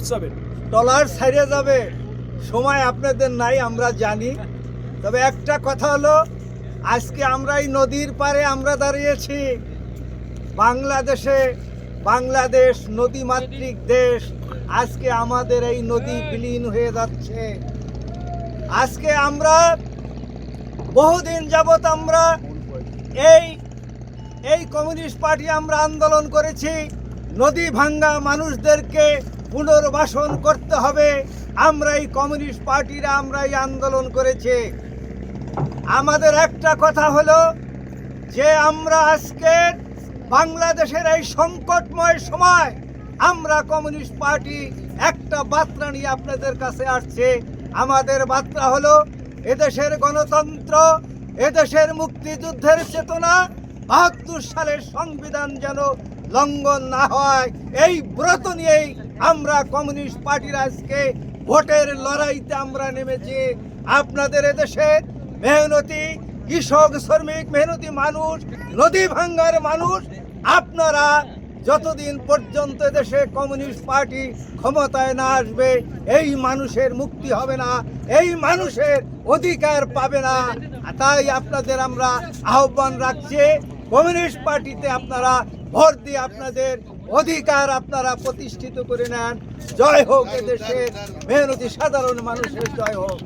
Vote চাবেন টলার ছাইড়ে যাবে। সময় আপনাদের নাই, আমরা জানি। তবে একটা কথা হলো, আজকে আমরা এই নদীর পারে আমরা দাঁড়িয়েছি। বাংলাদেশে বাংলাদেশ নদীমাতৃক দেশ। আজকে আমাদের এই নদী বিলীন হয়ে যাচ্ছে। আজকে আমরা বহুদিন যাবৎ আমরা এই এই কমিউনিস্ট পার্টি আমরা আন্দোলন করেছি। নদী ভাঙ্গা মানুষদেরকে পুনর্বাসন করতে হবে। আমরা এই কমিউনিস্ট পার্টিরা, আমরাই আন্দোলন করেছি। আমাদের একটা কথা হলো, যে আমরা আজকে বাংলাদেশের এই সংকটময় সময়, আমরা কমিউনিস্ট পার্টি একটা বার্তা নিয়ে আপনাদের কাছে আসছে। আমাদের বার্তা হলো, এদেশের গণতন্ত্র, এদেশের মুক্তিযুদ্ধের চেতনা, বাহাত্তর সালের সংবিধান যেন লঙ্ঘন না হয়। এই ব্রত নিয়েই আমরা কমিউনিস্ট পার্টির আজকে ভোটের লড়াইতে আমরা নেমেছি। আপনাদের এদেশের মেহনতি কৃষক, শ্রমিক, মেহনতি মানুষ, নদী ভাঙ্গার মানুষ, আপনারা যতদিন পর্যন্ত দেশে কমিউনিস্ট পার্টি ক্ষমতায় না আসবে, এই মানুষের মুক্তি হবে না, এই মানুষের অধিকার পাবে না। তাই আপনাদের আমরা আহ্বান রাখছি, কমিউনিস্ট পার্টিতে আপনারা ভোট দিয়ে আপনাদের অধিকার আপনারা প্রতিষ্ঠিত করে নেন। জয় হোক এদেশের মেহনতি সাধারণ মানুষের জয় হোক।